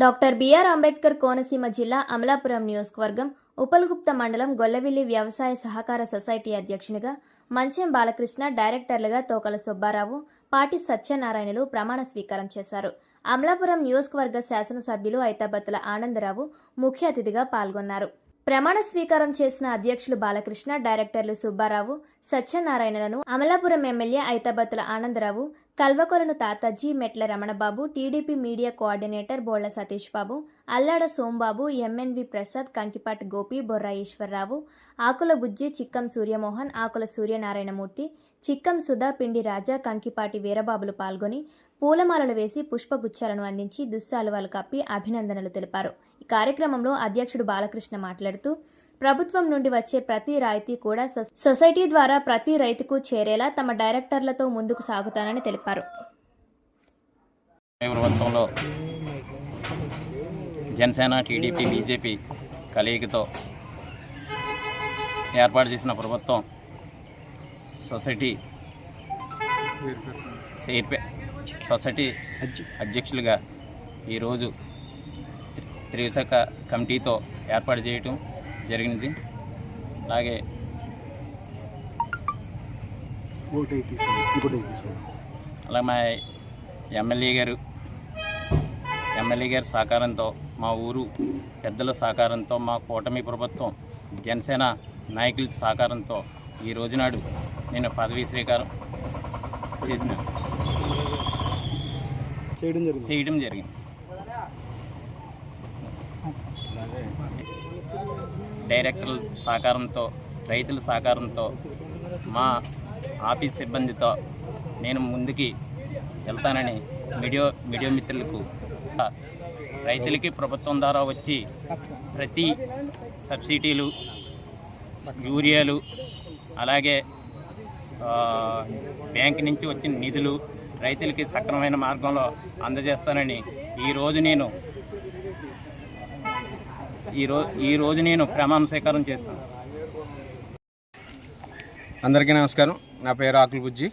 Doctor BR Ambedkar Konaseema జిల్లా అమలాపురం నియోజకవర్గం ఉపల్గుప్త మండలం గొల్లవిల్లి వ్యవసాయ సహకార సొసైటీ అధ్యక్షునిగా మంచెం బాలకృష్ణ డైరెక్టర్లుగా తోకల సుబ్బారావు పాటి సత్యనారాయణలు ప్రమాణ స్వీకారం చేశారు. అమలాపురం నియోజకవర్గ శాసనసభ్యులు ఐతాబత్తుల ఆనందరావు ముఖ్య అతిథిగా పాల్గొన్నారు. ప్రమాణ స్వీకారం చేసిన అధ్యక్షులు బాలకృష్ణ డైరెక్టర్లు Subbarao సత్యనారాయణలను Amalapuram MLA Aithabathula Anandarao Kalvakolanu Tataji Metla Ramanababu TDP media coordinator Bolla Satish Babu Allada Sombabu MNV Prasad Kankipati Gopi Borra Eswararao Akula Bujji Chikkam Suryamohan Akula Suryanarayanamurthy Chikkam Sudha Pindi Raja Kankipati వీరబాబులు పాల్గొని పూలమాలలు వేసి పుష్పగుచ్చాలను అందించి దుస్సాలువాలు కప్పి అభినందనలు తెలిపారు. ఈ కార్యక్రమంలో అధ్యక్షుడు బాలకృష్ణ మాట్లాడుతూ ప్రభుత్వం నుండి వచ్చే ప్రతి రాయితీ కూడా సొసైటీ ద్వారా ప్రతి రైతుకు చేరేలా తమ డైరెక్టర్లతో ముందుకు సాగుతానని తెలిపారు. ప్రభుత్వంలో జనసేన టీడీపీ బీజేపీ కలయికతో ఏర్పాటు చేసిన ప్రభుత్వం సొసైటీ సొసైటీ అధ్యక్షులుగా ఈరోజు త్రివిశాఖ కమిటీతో ఏర్పాటు చేయటం జరిగినది. అలాగే అలా మా ఎమ్మెల్యే గారు ఎమ్మెల్యే గారి సహకారంతో మా ఊరు పెద్దల సహకారంతో మా కూటమి ప్రభుత్వం జనసేన నాయకుల సహకారంతో ఈ రోజునాడు నేను పదవీ స్వీకారం చేసిన. చేయడం జరిగింది చేయడం జరిగింది డైరెక్టర్ల సహకారంతో రైతుల సహకారంతో మా ఆఫీస్ సిబ్బందితో నేను ముందుకి వెళ్తానని మీడియా మీడియా మిత్రులకు రైతులకి ప్రభుత్వం ద్వారా వచ్చి ప్రతి సబ్సిడీలు యూరియాలు అలాగే బ్యాంక్ నుంచి వచ్చిన నిధులు రైతులకి సక్రమమైన మార్గంలో అందజేస్తానని ఈరోజు నేను ఈరో ఈరోజు నేను ప్రమాణ స్వీకారం చేస్తాను. అందరికీ నమస్కారం. నా పేరు ఆకుల బుజ్జి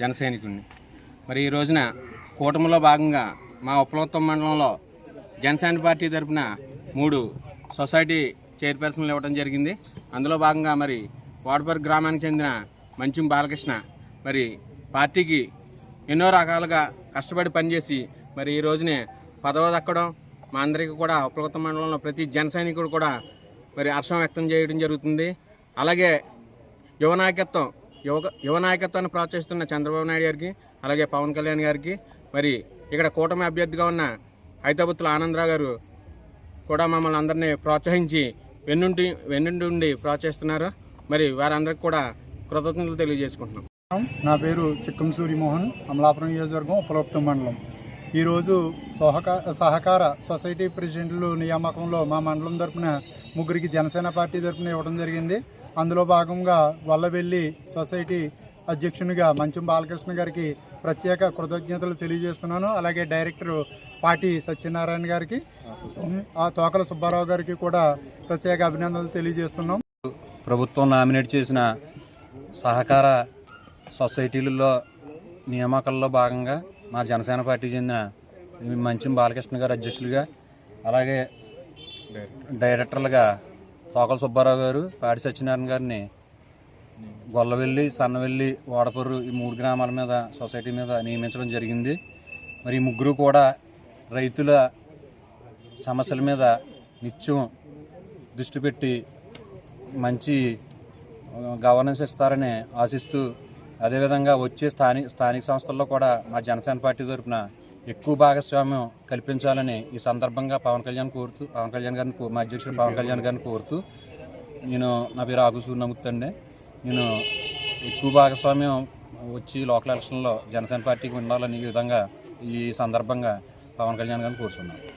జనసైనికుడిని మరి ఈ రోజున కూటమిలో భాగంగా మా ఉపలోత్తం మండలంలో జనసేన పార్టీ తరపున మూడు సొసైటీ చైర్పర్సన్లు ఇవ్వడం జరిగింది. అందులో భాగంగా మరి వాడపర్తి గ్రామానికి చెందిన మంచం బాలకృష్ణ మరి పార్టీకి ఎన్నో రకాలుగా కష్టపడి పనిచేసి మరి ఈ రోజునే పదవ దక్కడం మా అందరికీ కూడా ఉపలగత మండలంలో ప్రతి జన సైనికుడు కూడా మరి హర్షం వ్యక్తం చేయడం జరుగుతుంది. అలాగే యువ నాయకత్వం యువ యువ నాయకత్వాన్ని ప్రోత్సహిస్తున్న చంద్రబాబు నాయుడు గారికి అలాగే పవన్ కళ్యాణ్ గారికి మరి ఇక్కడ కూటమి అభ్యర్థిగా ఉన్న హైదరాబాద్ల ఆనందరావు గారు కూడా మమ్మల్ని అందరినీ ప్రోత్సహించి వెన్నుండి వెన్నుండి ప్రోత్సహిస్తున్నారు. మరి వారందరికీ కూడా కృతజ్ఞతలు తెలియజేసుకుంటున్నాం. నా పేరు చిక్కం మోహన్ అమలాపురం నియోజకవర్గం ఉపలోక్తం మండలం. ఈరోజు సహకార సహకార సొసైటీ ప్రెసిడెంట్లు నియామకంలో మా మండలం తరపున ముగ్గురికి జనసేన పార్టీ తరపున ఇవ్వడం జరిగింది. అందులో భాగంగా వల్లవెల్లి సొసైటీ అధ్యక్షునిగా మంచం బాలకృష్ణ గారికి ప్రత్యేక కృతజ్ఞతలు తెలియజేస్తున్నాను. అలాగే డైరెక్టర్ పాటి సత్యనారాయణ గారికి ఆ తోకల సుబ్బారావు గారికి కూడా ప్రత్యేక అభినందనలు తెలియజేస్తున్నాం. ప్రభుత్వం నామినేట్ చేసిన సహకార సొసైటీలలో నియామకాల్లో భాగంగా మా జనసేన పార్టీ చెందిన మంచం బాలకృష్ణ గారు అధ్యక్షులుగా అలాగే డైరెక్టర్లుగా తోకల సుబ్బారావు గారు పాడి సత్యనారాయణ గారిని గొల్లవెల్లి సన్నవెల్లి ఓడపర్రు ఈ మూడు గ్రామాల మీద సొసైటీ మీద నియమించడం జరిగింది. మరి ఈ ముగ్గురు కూడా రైతుల సమస్యల మీద నిత్యం దృష్టి పెట్టి మంచి గవర్నెన్స్ ఇస్తారని ఆశిస్తూ అదేవిధంగా వచ్చే స్థానిక స్థానిక సంస్థల్లో కూడా మా జనసేన పార్టీ తరఫున ఎక్కువ భాగస్వామ్యం కల్పించాలని ఈ సందర్భంగా పవన్ కళ్యాణ్ కోరుతూ పవన్ కళ్యాణ్ గారిని మా అధ్యక్షుడు పవన్ కళ్యాణ్ గారిని కోరుతూ నేను నా పేరు ఆగుసూరు నమ్ముతండి నేను ఎక్కువ భాగస్వామ్యం వచ్చి లోకల్ ఎలక్షన్లో జనసేన పార్టీకి ఉండాలని ఈ విధంగా ఈ సందర్భంగా పవన్ కళ్యాణ్ గారిని కోరుతున్నాను